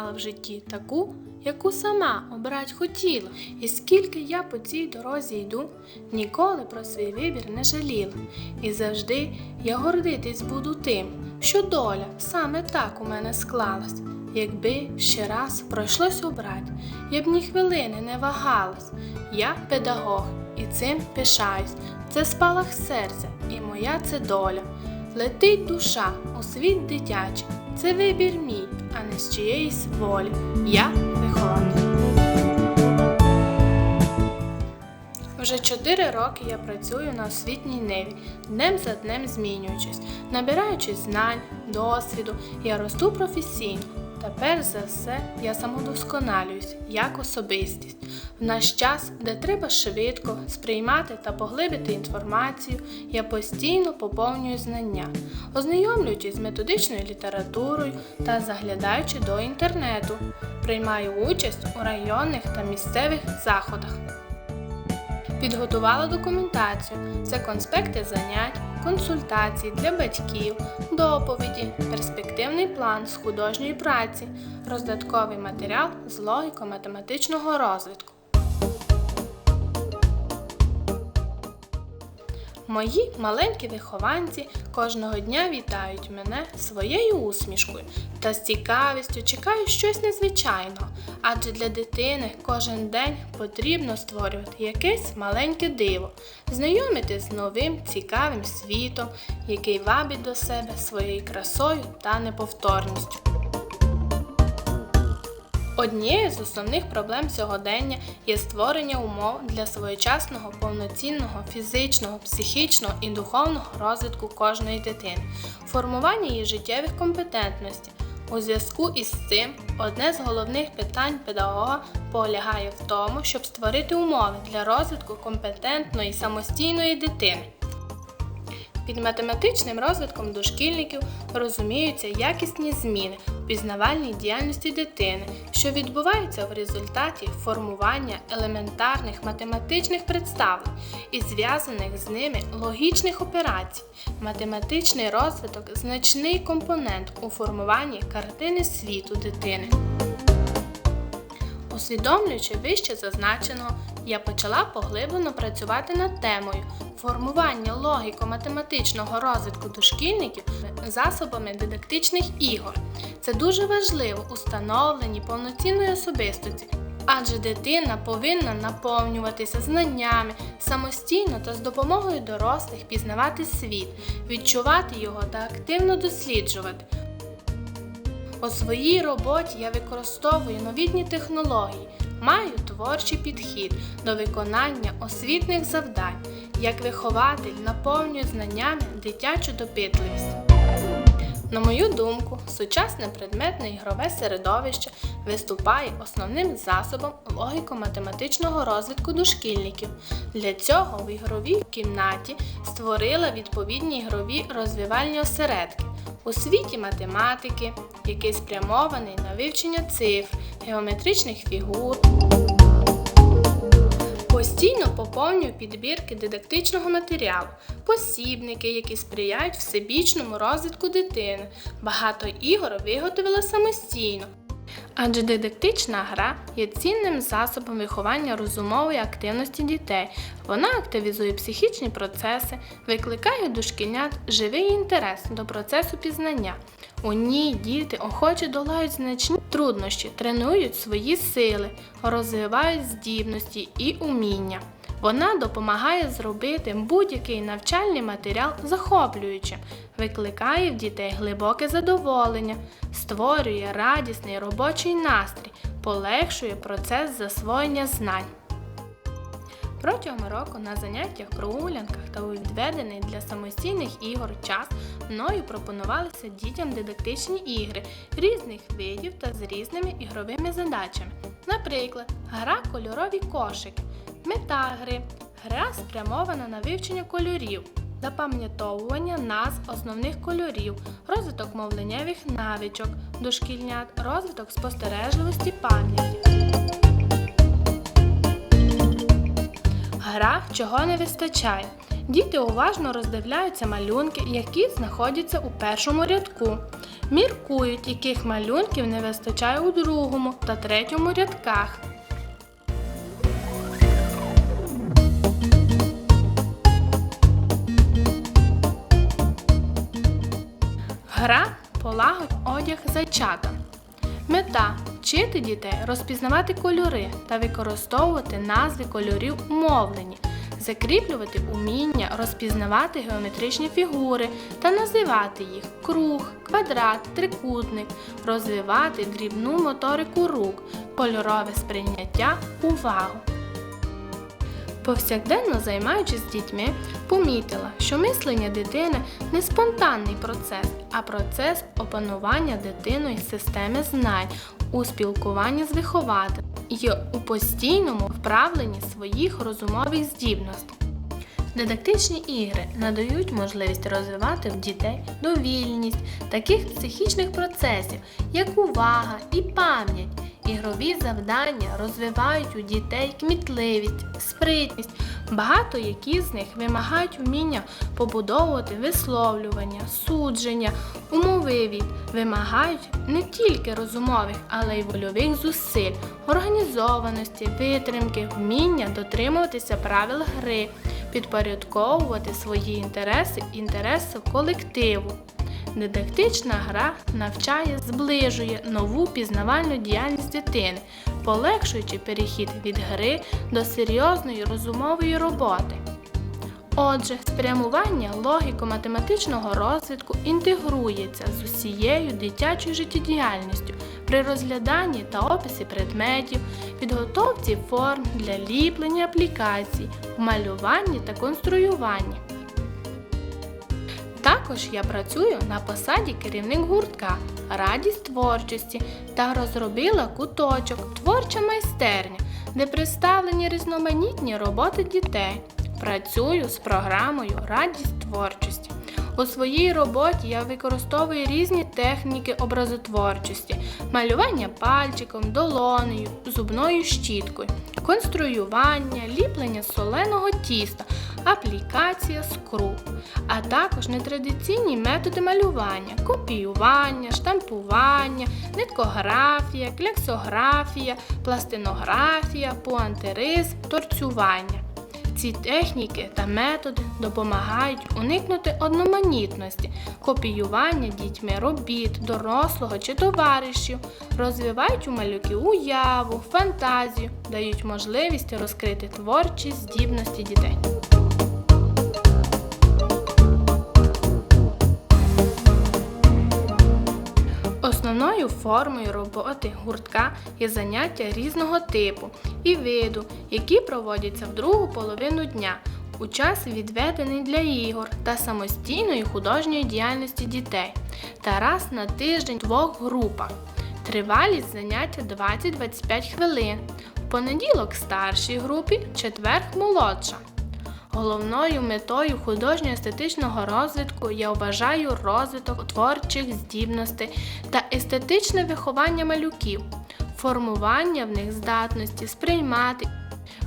Обрала в житті таку, яку сама обрать хотіла. І скільки я по цій дорозі йду, ніколи про свій вибір не жаліла. І завжди я гордитись буду тим, що доля саме так у мене склалась. Якби ще раз пройшлось обрать, я б ні хвилини не вагалась. Я педагог і цим пишаюсь. Це спалах серця, і моя це доля. Летить душа у світ дитячий. Це вибір мій, а не з чиєїсь волі. Я вихователь. Вже чотири роки я працюю на освітній ниві, днем за днем змінюючись, набираючись знань, досвіду, я росту професійно. Та перш за все я самодосконалююсь як особистість. В наш час, де треба швидко сприймати та поглибити інформацію, я постійно поповнюю знання, ознайомлюючись з методичною літературою та заглядаючи до інтернету, приймаю участь у районних та місцевих заходах. Підготувала документацію. Це конспекти занять, консультації для батьків, доповіді, перспективний план з художньої праці, роздатковий матеріал з логіко-математичного розвитку. Мої маленькі вихованці кожного дня вітають мене своєю усмішкою та з цікавістю чекають щось незвичайного, адже для дитини кожен день потрібно створювати якесь маленьке диво, знайомити з новим цікавим світом, який вабить до себе своєю красою та неповторністю. Однією з основних проблем сьогодення є створення умов для своєчасного повноцінного фізичного, психічного і духовного розвитку кожної дитини, формування її життєвих компетентностей. У зв'язку із цим одне з головних питань педагога полягає в тому, щоб створити умови для розвитку компетентної самостійної дитини. Під математичним розвитком дошкільників розуміються якісні зміни пізнавальній діяльності дитини, що відбуваються в результаті формування елементарних математичних представлень і зв'язаних з ними логічних операцій. Математичний розвиток значний компонент у формуванні картини світу дитини. Усвідомлюючи вище зазначеного, я почала поглиблено працювати над темою формування логіко-математичного розвитку дошкільників засобами дидактичних ігор. Це дуже важливо у становленні повноцінної особистості, адже дитина повинна наповнюватися знаннями самостійно та з допомогою дорослих пізнавати світ, відчувати його та активно досліджувати. У своїй роботі я використовую новітні технології, маю творчий підхід до виконання освітних завдань. Як вихователь наповнюю знаннями дитячу допитливість. На мою думку, сучасне предметне ігрове середовище виступає основним засобом логіко-математичного розвитку дошкільників. Для цього в ігровій кімнаті створила відповідні ігрові розвивальні осередки у світі математики, який спрямований на вивчення цифр, геометричних фігур. Постійно поповнюю підбірки дидактичного матеріалу, посібники, які сприяють всебічному розвитку дитини. Багато ігор виготовила самостійно. Адже дидактична гра є цінним засобом виховання розумової активності дітей. Вона активізує психічні процеси, викликає дошкільнят живий інтерес до процесу пізнання. У ній діти охоче долають значні труднощі, тренують свої сили, розвивають здібності і уміння. Вона допомагає зробити будь-який навчальний матеріал захоплюючим, викликає в дітей глибоке задоволення, створює радісний робочий настрій, полегшує процес засвоєння знань. Протягом року на заняттях, прогулянках та у відведений для самостійних ігор час мною пропонувалися дітям дидактичні ігри різних видів та з різними ігровими задачами. Наприклад, гра кольорові кошики, мета гри, гра спрямована на вивчення кольорів, запам'ятовування назв основних кольорів, розвиток мовленнєвих навичок, дошкільнят, розвиток спостережливості пам'яті. Гра чого не вистачає. Діти уважно роздивляються малюнки, які знаходяться у першому рядку. Міркують, яких малюнків не вистачає у другому та третьому рядках. Гра полагодь одяг зайчата. Мета вчити дітей розпізнавати кольори та використовувати назви кольорів у мовленні, закріплювати уміння розпізнавати геометричні фігури та називати їх круг, квадрат, трикутник, розвивати дрібну моторику рук, кольорове сприйняття, увагу. Повсякденно займаючись дітьми, помітила, що мислення дитини не спонтанний процес, а процес опанування дитиною системи знань у спілкуванні з вихователем і у постійному вправленні своїх розумових здібностей. Дидактичні ігри надають можливість розвивати в дітей довільність таких психічних процесів, як увага і пам'ять. Ігрові завдання розвивають у дітей кмітливість, спритність, багато які з них вимагають вміння побудовувати висловлювання, судження, умовивід, вимагають не тільки розумових, але й вольових зусиль, організованості, витримки, вміння дотримуватися правил гри, підпорядковувати свої інтереси інтересу колективу. Дидактична гра навчає, зближує нову пізнавальну діяльність дитини, полегшуючи перехід від гри до серйозної розумової роботи. Отже, спрямування логіко-математичного розвитку інтегрується з усією дитячою життєдіяльністю при розгляданні та описі предметів, підготовці форм для ліплення аплікацій, малюванні та конструюванні. Також я працюю на посаді керівник гуртка Радість творчості та розробила куточок Творча майстерня, де представлені різноманітні роботи дітей. Працюю з програмою Радість творчості. У своїй роботі я використовую різні техніки образотворчості, малювання пальчиком, долонею, зубною щіткою, конструювання, ліплення соленого тіста, аплікація скру, а також нетрадиційні методи малювання, копіювання, штампування, ниткографія, кляксографія, пластинографія, пуантеризм, торцювання. Ці техніки та методи допомагають уникнути одноманітності, копіювання дітьми робіт, дорослого чи товаришів, розвивають у малюків уяву, фантазію, дають можливість розкрити творчі здібності дітей. Основною формою роботи гуртка є заняття різного типу і виду, які проводяться в другу половину дня у час відведений для ігор та самостійної художньої діяльності дітей та раз на тиждень в двох групах. Тривалість заняття 20-25 хвилин. В понеділок старшій групі, четвер молодша. Головною метою художньо-естетичного розвитку я вважаю розвиток творчих здібностей та естетичне виховання малюків, формування в них здатності сприймати,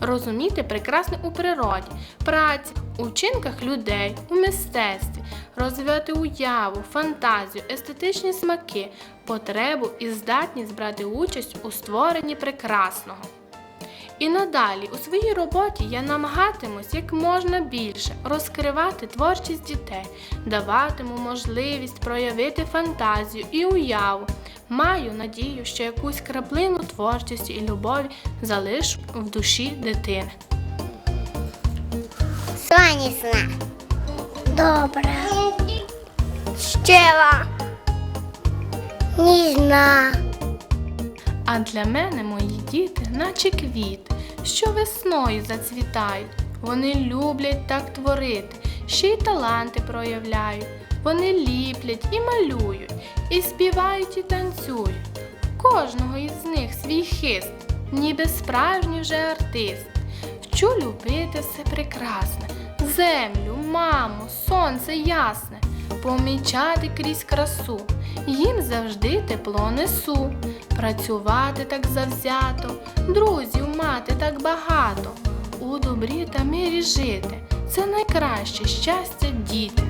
розуміти прекрасне у природі, праці, у вчинках людей, у мистецтві, розвивати уяву, фантазію, естетичні смаки, потребу і здатність брати участь у створенні прекрасного. І надалі у своїй роботі я намагатимусь як можна більше розкривати творчість дітей, даватиму можливість проявити фантазію і уяву. Маю надію, що якусь краплину творчості і любові залишу в душі дитини. Сонячна. Добра. Щира. Ніжна. А для мене мої діти, наче квіти, що весною зацвітають. Вони люблять так творити, ще й таланти проявляють. Вони ліплять і малюють, і співають, і танцюють. Кожного із них свій хист, ніби справжній вже артист. Вчу любити все прекрасне, землю, маму, сонце ясне, помічати крізь красу, їм завжди тепло несу, працювати так завзято, друзів мати так багато, у добрі та мирі жити, це найкраще щастя діти.